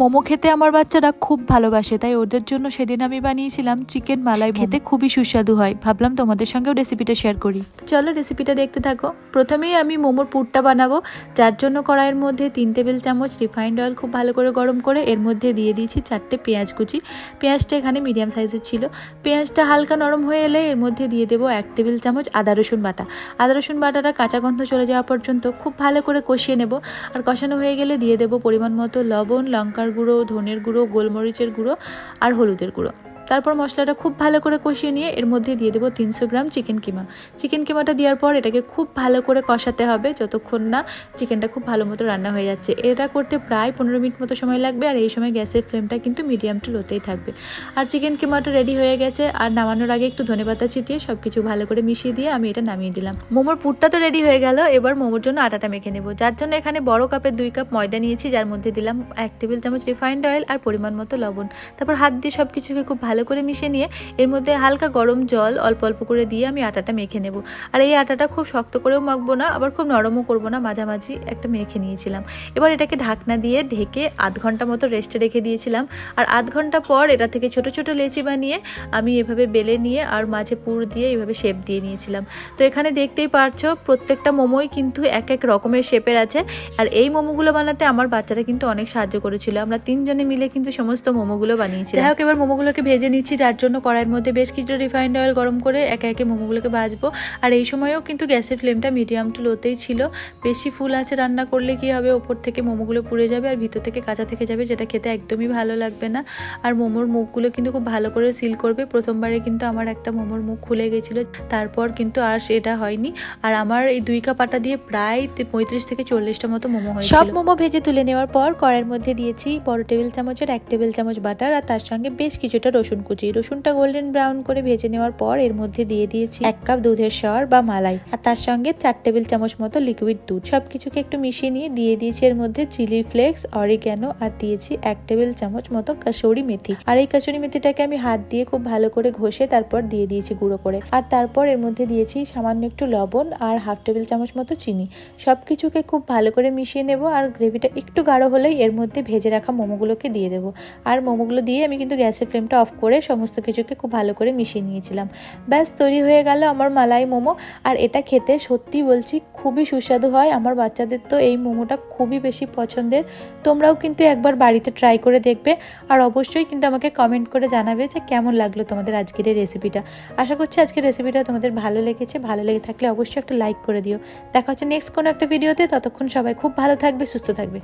মোমো খেতে আমার বাচ্চারা খুব ভালোবাসে, তাই ওদের জন্য সেদিন আমি বানিয়েছিলাম চিকেন মালাই খেতে খুবই সুস্বাদু হয়। ভাবলাম তোমাদের সঙ্গেও রেসিপিটা শেয়ার করি। চলো রেসিপিটা দেখতে থাকো। প্রথমেই আমি মোমোর পুরটা বানাবো। যার জন্য কড়াইয়ের মধ্যে তিন টেবিল চামচ রিফাইন্ড অয়েল খুব ভালো করে গরম করে, এর মধ্যে দিয়ে দিয়েছি চারটে পেঁয়াজ কুচি। পেঁয়াজটা এখানে মিডিয়াম সাইজের ছিল। পেঁয়াজটা হালকা নরম হয়ে এলে এর মধ্যে দিয়ে দেবো এক টেবিল চামচ আদা রসুন বাটা। আদা রসুন বাটাটা কাঁচা গন্ধ চলে যাওয়া পর্যন্ত খুব ভালো করে কষিয়ে নেব। আর কষানো হয়ে গেলে দিয়ে দেবো পরিমাণ মতো লবণ লঙ্কার গুঁড়ো ধনের গুঁড়ো গোলমরিচের গুঁড়ো আর হলুদের গুঁড়ো। তারপর মশলাটা খুব ভালো করে কষিয়ে নিয়ে এর মধ্যে দিয়ে দেবো তিনশো গ্রাম চিকেন কিমা। চিকেন কিমাটা দেওয়ার পর এটাকে খুব ভালো করে কষাতে হবে, যতক্ষণ না চিকেনটা খুব ভালো মতো রান্না হয়ে যাচ্ছে। এটা করতে প্রায় পনেরো মিনিট মতো সময় লাগবে আর এই সময় গ্যাসের ফ্লেমটা কিন্তু মিডিয়াম টু লোতেই থাকবে। আর চিকেন কিমাটা রেডি হয়ে গেছে আর নামানোর আগে একটু ধনেপাতা ছিটিয়ে সব কিছু ভালো করে মিশিয়ে দিয়ে আমি এটা নামিয়ে দিলাম। মোমোর পুরটা তো রেডি হয়ে গেল, এবার মোমোর জন্য আটাটা মেখে নেব। যার জন্য এখানে বড় কাপের দুই কাপ ময়দা নিয়েছি, যার মধ্যে দিলাম এক টেবিল চামচ রিফাইন্ড অয়েল আর পরিমাণ মতো লবণ। তারপর হাত দিয়ে সব কিছুকে খুব ভালো করে মিশে নিয়ে এর মধ্যে হালকা গরম জল অল্প অল্প করে দিয়ে আমি আটাটা মেখে নেব। আর এই আটাটা খুব শক্ত করেও মাখবো না, আবার খুব নরমও করব না, মাঝামাঝি একটা মেখে নিয়েছিলাম। এবার এটাকে ঢাকনা দিয়ে ঢেকে আধ ঘণ্টা মতো রেস্টে রেখে দিয়েছিলাম। আর আধ ঘণ্টা পর এটা থেকে ছোট ছোট লেচি বানিয়ে আমি এভাবে বেলে নিয়ে আর মাঝে পুর দিয়ে এভাবে শেপ দিয়ে নিয়েছিলাম। তো এখানে দেখতেই পারছ, প্রত্যেকটা মোমোই কিন্তু এক এক রকমের শেপের আছে। আর এই মোমোগুলো বানাতে আমার বাচ্চারা কিন্তু অনেক সাহায্য করেছিল। আমরা তিনজনে মিলে কিন্তু সমস্ত মোমোগুলো বানিয়েছি যাই হোক, এবার মোমোগুলোকে ভেজে নিচ্ছি, যার জন্য কড়াইয়ের মধ্যে বেশ কিছু রিফাইন্ড অয়েল গরম করে একে একে মোমোগুলোকে ভাজবো। আর এই সময়ও কিন্তু গ্যাসের ফ্লেমটা মিডিয়াম টু লোতেই ছিল। বেশি ফুল আছে রান্না করলে কি হবে? ওপর থেকে মোমোগুলো পুড়ে যাবে আর ভিতর থেকে কাঁচা থেকে যাবে, যেটা খেতে একদমই ভালো লাগবে না। আর মোমোর মুখগুলো কিন্তু খুব ভালো করে সিল করবে। প্রথমবারে কিন্তু আমার একটা মোমোর মুখ খুলে গেছিল, তারপর কিন্তু আর সেটা হয়নি। আর আমার এই দুই কাপ আটা দিয়ে প্রায় পঁয়ত্রিশ থেকে চল্লিশটা মতো মোমো হয়েছিল। সব মোমো ভেজে তুলে নেওয়ার পর কড়াইয়ের মধ্যে দিয়েছি বড় টেবিল চামচের এক টেবিল চামচ বাটার, আর তার সঙ্গে বেশ কিছুটা রসুন কুচি। রসুনটা গোল্ডেন ব্রাউন করে ভেজে নেওয়ার পর এর মধ্যে দিয়ে দিয়েছি এক কাপ দুধের সর বা মালাই আর তার সঙ্গে চার টেবিল চামচ মতো লিকুইড দুধ। সব কিছুকে একটু মিশিয়ে নিয়ে দিয়ে দিয়েছি এর মধ্যে চিলি ফ্লেক্স অরিগ্যানো আর দিয়েছি এক টেবিল চামচ মতো কাসুরি মেথি। আর এই কাসুরি মেথিটাকে আমি হাত দিয়ে খুব ভালো করে ঘষে তারপর দিয়ে দিয়েছি গুঁড়ো করে। আর তারপর এর মধ্যে দিয়েছি সামান্য একটু লবণ আর হাফ টেবিল চামচ মতো চিনি। সব কিছুকে খুব ভালো করে মিশিয়ে নেব আর গ্রেভিটা একটু গাঢ় হলেই এর মধ্যে ভেজে রাখা মোমোগুলোকে দিয়ে দেবো। আর মোমোগুলো দিয়ে আমি কিন্তু গ্যাসের ফ্লেমটা অফ করে সমস্ত কিছুকে খুব ভালো করে মিশিয়ে নিয়েছিলাম। ব্যাস, তৈরি হয়ে গেল আমার মালাই মোমো। আর এটা খেতে সত্যি বলছি খুবই সুস্বাদু হয়। আমার বাচ্চাদের তো এই মোমোটা খুবই বেশি পছন্দের। তোমরাও কিন্তু একবার বাড়িতে ট্রাই করে দেখবে। আর অবশ্যই কিন্তু আমাকে কমেন্ট করে জানাবে যে কেমন লাগল তোমাদের আজকের এই রেসিপিটা আশা করছি আজকের রেসিপিটা তোমাদের ভালো লেগেছে। ভালো লেগে থাকলে অবশ্যই একটা লাইক করে দিও। দেখা হচ্ছে নেক্সট কোনো একটা ভিডিওতে ততক্ষণ সবাই খুব ভালো থাকবে, সুস্থ থাকবে।